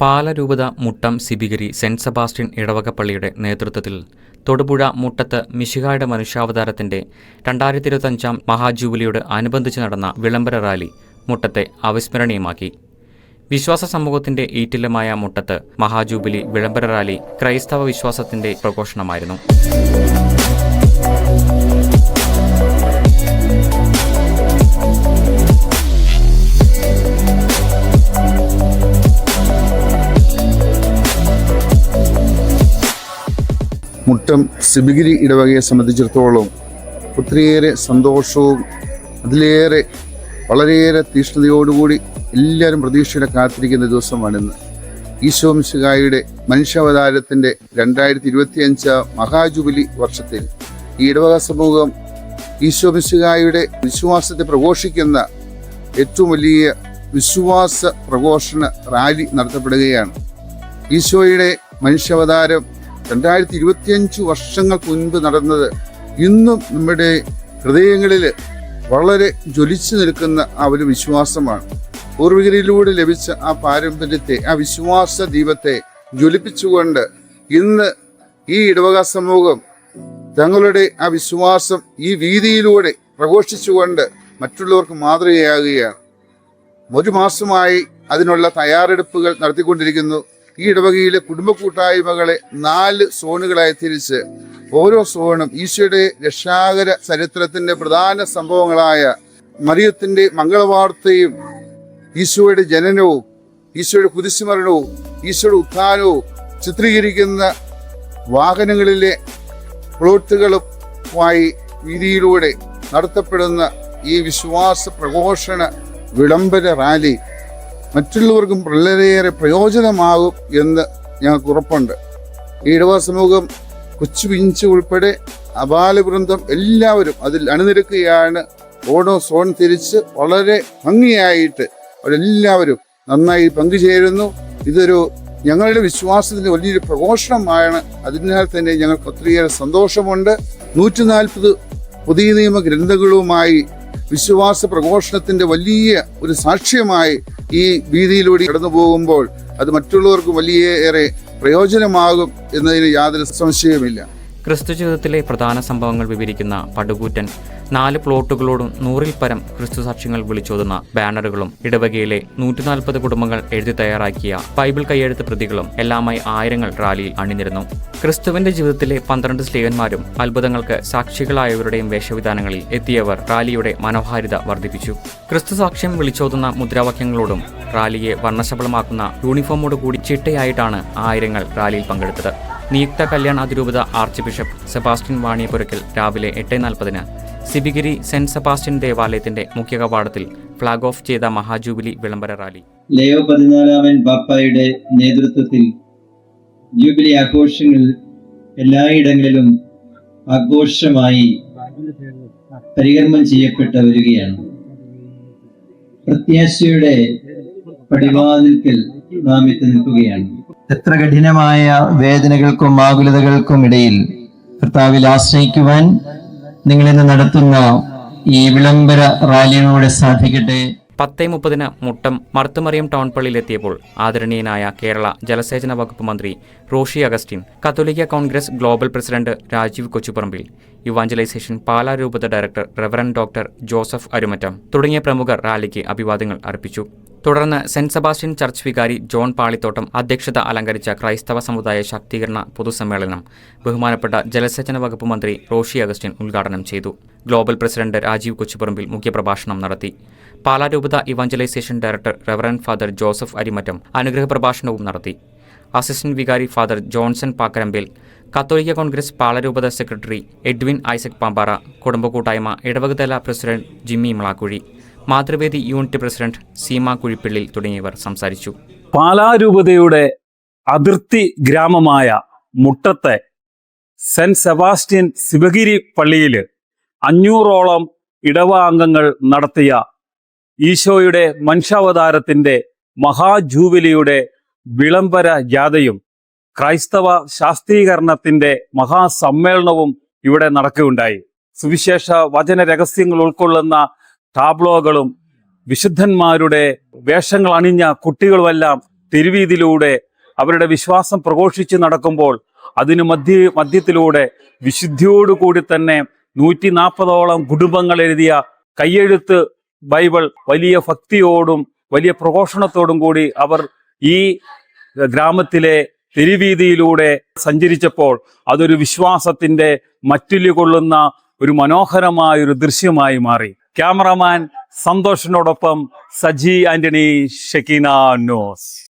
പാലരൂപത Muttom Sibigiri saint Sebastian ഇടവകപ്പള്ളിയുടെ നേതൃത്വത്തിൽ തൊടുപുഴ മുട്ടത്ത് മിശിഹായുടെ മനുഷ്യാവതാരത്തിന്റെ രണ്ടായിരത്തി ഇരുപത്തഞ്ചാം മഹാജൂബിലിയോട് അനുബന്ധിച്ച് നടന്ന വിളംബര റാലി മുട്ടത്തെ അവിസ്മരണീയമാക്കി. വിശ്വാസ സമൂഹത്തിന്റെ ഈറ്റില്ലമായ മുട്ടത്ത് മഹാജൂബിലി വിളംബര റാലി ക്രൈസ്തവ വിശ്വാസത്തിന്റെ പ്രഘോഷണമായിരുന്നു. മുട്ടം സിബിഗിരി ഇടവകയെ സംബന്ധിച്ചിടത്തോളം ഒത്തിരിയേറെ സന്തോഷവും അതിലേറെ വളരെയേറെ തീഷ്ണതയോടുകൂടി എല്ലാവരും പ്രതീക്ഷയുടെ കാത്തിരിക്കുന്ന ദിവസമാണിന്ന്. ഈശോ മിശിഹായുടെ മനുഷ്യാവതാരത്തിന്റെ രണ്ടായിരത്തി ഇരുപത്തി അഞ്ച് മഹാജുബിലി വർഷത്തിൽ ഈ ഇടവക സമൂഹം ഈശോ വിശ്വാസത്തെ പ്രഘോഷിക്കുന്ന ഏറ്റവും വലിയ വിശ്വാസ പ്രഘോഷണ റാലി നടത്തപ്പെടുകയാണ്. ഈശോയുടെ മനുഷ്യാവതാരം രണ്ടായിരത്തി ഇരുപത്തിയഞ്ച് വർഷങ്ങൾക്ക് മുൻപ് നടന്നത് ഇന്നും നമ്മുടെ ഹൃദയങ്ങളിൽ വളരെ ജ്വലിച്ചു നിൽക്കുന്ന ആ ഒരു വിശ്വാസമാണ്. പൂർവികരിലൂടെ ലഭിച്ച ആ പാരമ്പര്യത്തെ ആ വിശ്വാസ ദീപത്തെ ജ്വലിപ്പിച്ചുകൊണ്ട് ഇന്ന് ഈ ഇടവക സമൂഹം തങ്ങളുടെ ആ വിശ്വാസം ഈ വീതിയിലൂടെ പ്രഘോഷിച്ചുകൊണ്ട് മറ്റുള്ളവർക്ക് മാതൃകയാകുകയാണ്. ഒരു മാസമായി അതിനുള്ള തയ്യാറെടുപ്പുകൾ നടത്തിക്കൊണ്ടിരിക്കുന്നു. ഈ ഇടവകയിലെ കുടുംബ കൂട്ടായ്മകളെ നാല് സോണുകളായി തിരിച്ച് ഓരോ സോണും ഈശോയുടെ രക്ഷാകര ചരിത്രത്തിന്റെ പ്രധാന സംഭവങ്ങളായ മറിയത്തിന്റെ മംഗളവാർത്തയും ഈശോയുടെ ജനനവും ഈശോയുടെ കുരിശുമരണവും ഈശോയുടെ ഉത്ഥാനവും ചിത്രീകരിക്കുന്ന വാഹനങ്ങളിലെ പ്ലോട്ടുകളുമായി വീതിയിലൂടെ നടത്തപ്പെടുന്ന ഈ വിശ്വാസ പ്രഘോഷണ വിളംബര റാലി മറ്റുള്ളവർക്കും വളരെയേറെ പ്രയോജനമാകും എന്ന് ഞങ്ങൾക്ക് ഉറപ്പുണ്ട്. ഈ ഇടവ സമൂഹം കൊച്ചു പിഞ്ച് ഉൾപ്പെടെ അപാലവൃന്ദം എല്ലാവരും അതിൽ അണിനിരക്കുകയാണ്. ഓണോ സോൺ തിരിച്ച് വളരെ ഭംഗിയായിട്ട് അവരെല്ലാവരും നന്നായി പങ്കുചേരുന്നു. ഇതൊരു ഞങ്ങളുടെ വിശ്വാസത്തിന് വലിയൊരു പ്രഘോഷണമാണ്. അതിനാൽ തന്നെ ഞങ്ങൾക്ക് ഒത്തിരിയേറെ സന്തോഷമുണ്ട്. നൂറ്റി നാൽപ്പത് പുതിയ നിയമ ഗ്രന്ഥങ്ങളുമായി വിശ്വാസ പ്രഘോഷണത്തിന്റെ വലിയ ഒരു സാക്ഷ്യമായി ഈ വീതിയിലൂടെ കടന്നു പോകുമ്പോൾ അത് മറ്റുള്ളവർക്ക് വലിയേറെ പ്രയോജനമാകും എന്നതിന് യാതൊരു സംശയവുമില്ല. ക്രിസ്തു ജീവിതത്തിലെ പ്രധാന സംഭവങ്ങൾ വിവരിക്കുന്ന പടുകൂറ്റൻ നാല് പ്ലോട്ടുകളോടും നൂറിൽ പരം ക്രിസ്തു സാക്ഷ്യങ്ങൾ വിളിച്ചോതുന്ന ബാനറുകളും ഇടവകയിലെ നൂറ്റിനാൽപ്പത് കുടുംബങ്ങൾ എഴുതി തയ്യാറാക്കിയ ബൈബിൾ കൈയെഴുത്ത് പ്രതികളും എല്ലാമായി ആയിരങ്ങൾ റാലിയിൽ അണിനിരുന്നു. ക്രിസ്തുവിന്റെ ജീവിതത്തിലെ പന്ത്രണ്ട് സ്ത്രീകന്മാരും അത്ഭുതങ്ങൾക്ക് സാക്ഷികളായവരുടെയും വേഷവിധാനങ്ങളിൽ എത്തിയവർ റാലിയുടെ മനോഹാരിത വർദ്ധിപ്പിച്ചു. ക്രിസ്തു സാക്ഷ്യം വിളിച്ചോതുന്ന മുദ്രാവാക്യങ്ങളോടും റാലിയെ വർണശബളമാക്കുന്ന യൂണിഫോമോട് കൂടി ചിട്ടയായിട്ടാണ് ആയിരങ്ങൾ റാലിയിൽ പങ്കെടുത്തത്. നിയുക്ത കല്യാൺ അതിരൂപത ആർച്ച് ബിഷപ്പ് സെബാസ്റ്റ്യൻ വാണിയപുരക്കൽ രാവിലെ എട്ട് നാൽപ്പതിന് സിബിഗിരി സെന്റ് സെബാസ്റ്റ്യൻ ദേവാലയത്തിന്റെ മുഖ്യ കവാടത്തിൽ ഫ്ളാഗ് ഓഫ് ചെയ്ത മഹാജൂബിലി വിളംബര റാലി. ലയോ പതിനാലാമൻ പാപ്പായുടെ നേതൃത്വത്തിൽ ജൂബിലി ആഘോഷങ്ങൾ എല്ലായിടങ്ങളിലും ആഘോഷമായി പരികർമ്മം ചെയ്യപ്പെട്ട വരികയാണ്. പ്രത്യാശയുടെ പടിവാതിൽക്കൽ നാം എത്തി നിൽക്കുകയാണ്. എത്ര കഠിനമായ വേദനകൾക്കും ആകുലതകൾക്കും ഇടയിൽ കർത്താവിൽ ആശ്രയിക്കുവാൻ നിങ്ങളിന്ന് നടത്തുന്ന ഈ വിളംബര റാലിയിലൂടെ സാധിക്കട്ടെ. പത്തേ മുപ്പതിന് മുട്ടം മർത്തുമറിയം ടൗൺ പള്ളിയിലെത്തിയപ്പോൾ ആദരണീയനായ കേരള ജലസേചന വകുപ്പ് മന്ത്രി റോഷി അഗസ്റ്റിൻ കത്തോലിക്ക Congress global president Rajeev Kochuparambil evangelisation Pala രൂപത director reverend doctor Joseph Arumattam തുടങ്ങിയ പ്രമുഖർ റാലിക്ക് അഭിവാദ്യങ്ങൾ അർപ്പിച്ചു. തുടർന്ന് സെന്റ് സെബാസ്റ്റ്യൻ ചർച്ച് വികാരി ജോൺ പാളിത്തോട്ടം അധ്യക്ഷത അലങ്കരിച്ച ക്രൈസ്തവ സമുദായ ശാക്തീകരണ പൊതുസമ്മേളനം ബഹുമാനപ്പെട്ട ജലസേചന വകുപ്പ് മന്ത്രി റോഷി അഗസ്റ്റിൻ ഉദ്ഘാടനം ചെയ്തു. ഗ്ലോബൽ പ്രസിഡന്റ് രാജീവ് കൊച്ചുപറമ്പിൽ മുഖ്യപ്രഭാഷണം നടത്തി. പാലാ രൂപത evangelisation director reverend father Joseph Arimattam അനുഗ്രഹ പ്രഭാഷണവും നടത്തി. അസിസ്റ്റന്റ് വികാരി ഫാദർ ജോൺസൺ പാക്കരമ്പിൽ കത്തോലിക്ക കോൺഗ്രസ് പാലരൂപത സെക്രട്ടറി എഡ്വിൻ ഐസക് പാമ്പാറ കുടുംബ കൂട്ടായ്മ ഇടവകതല president Jimmy Malakkuzhi Mathruvedi unit president Seema Kuzhippilly തുടങ്ങിയവർ സംസാരിച്ചു. പാലാരൂപതയുടെ അതിർത്തി ഗ്രാമമായ മുട്ടത്തെ സെന്റ് സെബാസ്റ്റ്യൻ ശിവഗിരി പള്ളിയിൽ അഞ്ഞൂറോളം ഇടവ അംഗങ്ങൾ നടത്തിയ ഈശോയുടെ മനുഷ്യാവതാരത്തിന്റെ മഹാജൂബിലിയുടെ വിളംബര ജാഥയും ക്രൈസ്തവ ശാസ്ത്രീകരണത്തിന്റെ മഹാസമ്മേളനവും ഇവിടെ നടക്കുകയുണ്ടായി. സുവിശേഷ വചന രഹസ്യങ്ങൾ ഉൾക്കൊള്ളുന്ന ടാബ്ലോകളും വിശുദ്ധന്മാരുടെ വേഷങ്ങൾ അണിഞ്ഞ കുട്ടികളുമെല്ലാം തെരുവീതിയിലൂടെ അവരുടെ വിശ്വാസം പ്രഘോഷിച്ച് നടക്കുമ്പോൾ അതിന് മധ്യ മധ്യത്തിലൂടെ വിശുദ്ധിയോടുകൂടി തന്നെ നൂറ്റി നാൽപ്പതോളം കുടുംബങ്ങൾ എഴുതിയ കയ്യെഴുത്ത് ബൈബിൾ വലിയ ഭക്തിയോടും വലിയ പ്രഘോഷണത്തോടും കൂടി അവർ ഈ ഗ്രാമത്തിലെ തെരുവീതിയിലൂടെ സഞ്ചരിച്ചപ്പോൾ അതൊരു വിശ്വാസത്തിന്റെ മറ്റുല്യ കൊള്ളുന്ന ഒരു മനോഹരമായ ഒരു ദൃശ്യമായി മാറി. ക്യാമറമാൻ സന്തോഷിനോടൊപ്പം സജി ആന്റണി ഷെക്കീന ന്യൂസ്.